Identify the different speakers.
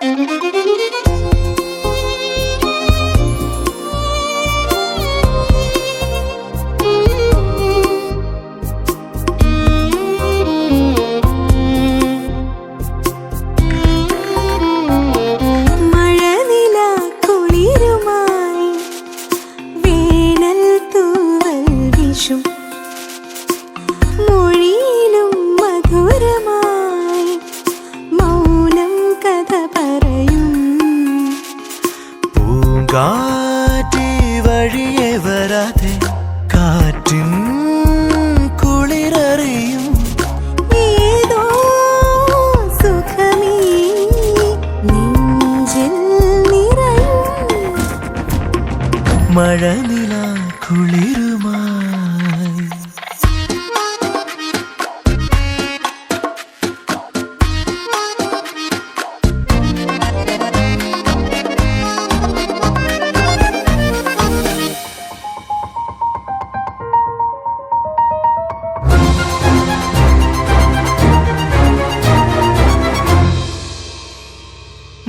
Speaker 1: Thank you.
Speaker 2: പൂങ്കാറ്റി വഴിയെ വരാതെ കാറ്റിൻ കുളിരറിയും.
Speaker 1: ഏതോ സുഖമീ നെഞ്ചിൽ